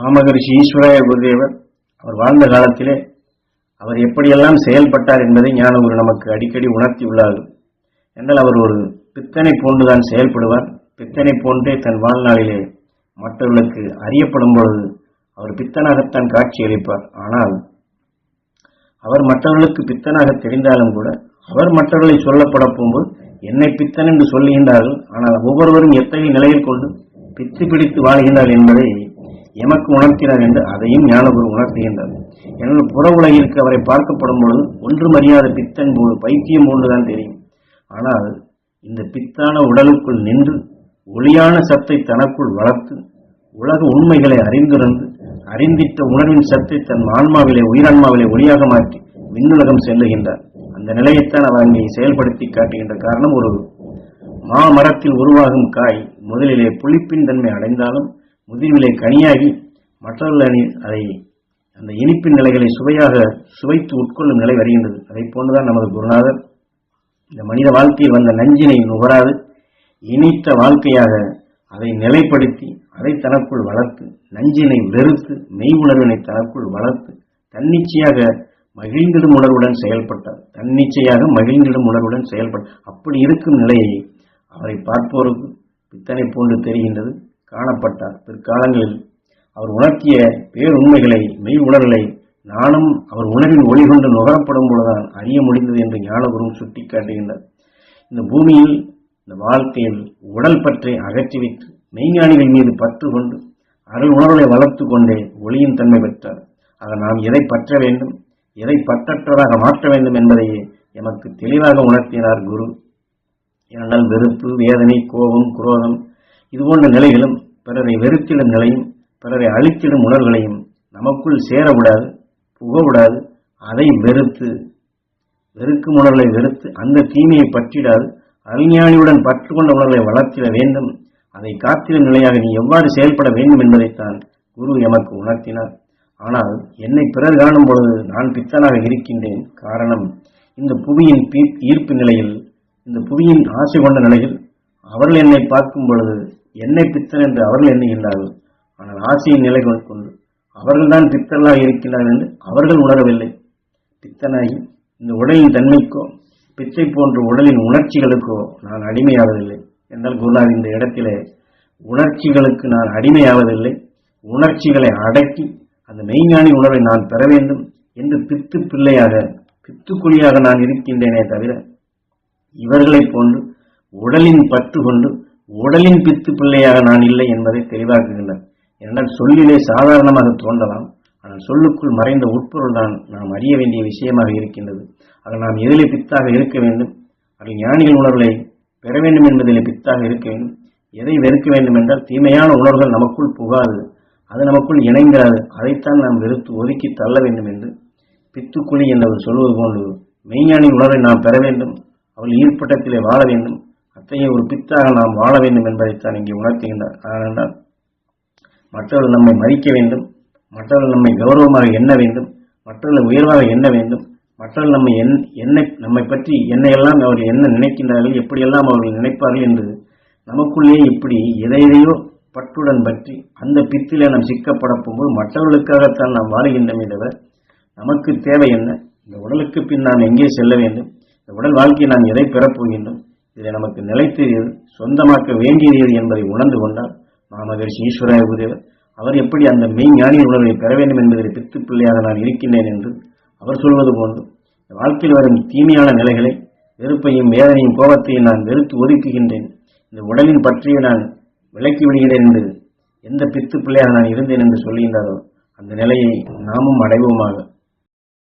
மாமகரிஷி ஈஸ்வராய குருதேவர் அவர் வாழ்ந்த காலத்திலே அவர் எப்படியெல்லாம் செயல்பட்டார் என்பதை ஞானகுரு நமக்கு அடிக்கடி உணர்த்தியுள்ளார்கள் என்றால் அவர் ஒரு பித்தனை போன்றுதான் செயல்படுவார். பித்தனை போன்றே தன் வாழ்நாளிலே மற்றவர்களுக்கு அறியப்படும் பொழுது அவர் பித்தனாகத்தான் காட்சியளிப்பார். ஆனால் அவர் மற்றவர்களுக்கு பித்தனாக தெரிந்தாலும் கூட அவர் மற்றவர்களை சொல்லப்பட போகும்போது என்னை பித்தன் என்று சொல்லுகின்றார்கள். ஆனால் ஒவ்வொருவரும் எத்தகைய நிலையில் கொண்டு பித்து பிடித்து வாழ்கின்றார் என்பதை எமக்கு உணர்த்தினார் என்று அதையும் ஞானகுரு உணர்த்துகின்றது எனவே புற உலகிற்கு அவரை பார்க்கப்படும் பொழுது ஒன்றும் அறியாத பித்தன் போது பைத்தியம் போன்றுதான் தெரியும். ஆனால் இந்த பித்தான உடலுக்குள் நின்று ஒளியான சத்தை தனக்குள் வளர்த்து உலக உண்மைகளை அறிந்துணர்ந்து அறிந்திட்ட உணர்வின் சத்தை தன் ஆன்மாவிலே உயிரான்மாவிலே ஒளியாக மாற்றி விண்ணுலகம் செல்லுகின்றார். அந்த நிலையைத்தான் அவர் அங்கே செயல்படுத்தி காட்டுகின்ற காரணம் ஒரு மாமரத்தில் உருவாகும் காய் முதலிலே புளிப்பின் தன்மை அடைந்தாலும் முதிர்விலை கனியாகி மற்றவர்கள் அதை அந்த இனிப்பின் நிலைகளை சுவையாக சுவைத்து உட்கொள்ளும் நிலை வருகின்றது. அதை போன்றுதான் நமது குருநாதர் இந்த மனித வாழ்க்கையில் வந்த நஞ்சினை நுகராது இனித்த வாழ்க்கையாக அதை நிலைப்படுத்தி அதை தனக்குள் வளர்த்து நஞ்சினை வெறுத்து மெய் உணர்வினை தனக்குள் வளர்த்து தன்னிச்சையாக மகிழ்ந்திடும் உணர்வுடன் செயல்பட்டார். தன்னிச்சையாக மகிழ்ந்திடும் உணர்வுடன் செயல்பட்ட அப்படி இருக்கும் நிலையை அவரை பார்ப்போருக்கு பித்தனை போன்று தெரிகின்றது. காணப்பட்டார். பிற்காலங்களில் அவர் உணர்த்திய பேருண்மைகளை மெய் உணர்களை நானும் அவர் உணர்வின் ஒளி கொண்டு நுகரப்படும் பொழுதுதான் அறிய முடிந்தது என்று ஞானகுரும் சுட்டிக்காட்டுகின்றார். இந்த பூமியில் இந்த வாழ்க்கையில் உடல் பற்றை அகற்றிவிட்டு மெய்ஞானிகள் மீது பற்று கொண்டு அருள் உணர்வுகளை வளர்த்து கொண்டே ஒளியின் தன்மை பெற்றார். ஆக நாம் எதை பற்ற வேண்டும் எதை பற்றற்றதாக மாற்ற வேண்டும் என்பதையே எமக்கு தெளிவாக உணர்த்தினார் குரு. ஏனென்றால் வெறுப்பு வேதனை கோபம் குரோதம் இதுபோன்ற நிலைகளும் பிறரை வெறுத்திடும் நிலையும் பிறரை அழித்திடும் உணர்வுகளையும் நமக்குள் சேரவிடாது புகவிடாது அதை வெறுத்து வெறுக்கும் உணர்வுகளை வெறுத்து அந்த தீமையை பற்றிடாது அறிஞானியுடன் பற்று கொண்ட உணர்வுகளை வளர்த்திட வேண்டும் அதை காத்திடும் நிலையாக நீ எவ்வாறு செயல்பட வேண்டும் என்பதைத்தான் குரு எமக்கு உணர்த்தினார். ஆனால் என்னை பிறர் காணும் பொழுது நான் பித்தனாக இருக்கின்றேன். காரணம் இந்த புவியின் ஈர்ப்பு நிலையில் இந்த புவியின் ஆசை கொண்ட நிலையில் அவர்கள் என்னை பார்க்கும் பொழுது என்னை பித்தன் என்று அவர்கள் எண்ணுகின்றார்கள். ஆனால் ஆசையின் நிலை கொண்டு அவர்கள்தான் பித்தர்களாக இருக்கின்றார்கள் என்று அவர்கள் உணரவில்லை. பித்தனாகி இந்த உடலின் தன்மைக்கோ பிச்சை போன்ற உடலின் உணர்ச்சிகளுக்கோ நான் அடிமையாவதில்லை என்றால் குருநாத் இந்த இடத்திலே உணர்ச்சிகளுக்கு நான் அடிமையாவதில்லை. உணர்ச்சிகளை அடக்கி அந்த மெய்ஞானி உணர்வை நான் பெற வேண்டும் என்று பித்து பிள்ளையாக பித்துக்குழியாக நான் இருக்கின்றேனே தவிர இவர்களைப் போன்று உடலின் பற்று கொண்டு உடலின் பித்து பிள்ளையாக நான் இல்லை என்பதை தெளிவாக்குகின்றனர் என்றால் சொல்லிலே சாதாரணமாக தோன்றலாம். ஆனால் சொல்லுக்குள் மறைந்த உட்பொருள் தான் நாம் அறிய வேண்டிய விஷயமாக இருக்கின்றது. ஆக நாம் எதிலே பித்தாக இருக்க வேண்டும். அதில் ஞானிகள் உணர்வுகளை பெற வேண்டும் என்பதிலே பித்தாக இருக்க வேண்டும். எதை வெறுக்க வேண்டும் என்றால் தீமையான உணர்வுகள் நமக்குள் புகாது. அது நமக்குள் இணைந்திராது. அதைத்தான் நாம் வெறுத்து ஒதுக்கி தள்ள வேண்டும் என்று பித்துக்குழி என்றவர் சொல்வது போன்று மெய்ஞானின் உணர்வை நாம் பெற வேண்டும். அவள் ஈர்ப்பட்டத்திலே வாழ வேண்டும். அத்தகைய ஒரு பித்தாக நாம் வாழ வேண்டும் என்பதைத்தான் இங்கே உணர்த்துகின்றார். ஆனால் மற்றவர்கள் நம்மை மதிக்க வேண்டும் மற்றவர்கள் நம்மை கௌரவமாக எண்ண வேண்டும் மற்றவர்கள் உயர்வாக எண்ண வேண்டும் மற்றவர்கள் நம்மை என் என்னை நம்மை பற்றி என்னையெல்லாம் அவர்கள் என்ன நினைக்கின்றார்கள் எப்படியெல்லாம் அவர்கள் நினைப்பார்கள் என்று நமக்குள்ளேயே இப்படி எதை எதையோ பற்றுடன் பற்றி அந்த பித்திலே நாம் சிக்கப்பட போகும்போது மற்றவர்களுக்காகத்தான் நாம் வாழுகின்றமே தவிர நமக்கு தேவை என்ன? இந்த உடலுக்கு பின் நாம் எங்கே செல்ல வேண்டும்? இந்த உடல் வாழ்க்கையை நாம் எதை பெறப்போகின்றோம் இதை நமக்கு நிலைத்து சொந்தமாக்க வேண்டியது என்பதை உணர்ந்து கொண்டால் மாமகரிஷி ஈஸ்வராய குருதேவர் அவர் எப்படி அந்த மெய் ஞானியின் உணர்வை பெற வேண்டும் என்பதை பித்து பிள்ளையாக நான் இருக்கின்றேன் என்று அவர் சொல்வது போன்று இந்த வாழ்க்கையில் வரும் தீமையான நிலைகளை வெறுப்பையும் வேதனையும் கோபத்தையும் நான் வெறுத்து ஒதுக்குகின்றேன். இந்த உடலின் பற்றியே நான் விலக்கி விடுகிறேன் என்று எந்த பித்து பிள்ளையாக நான் இருந்தேன் என்று சொல்லுகின்றாரோ அந்த நிலையை நாமும் அடைவோமாக.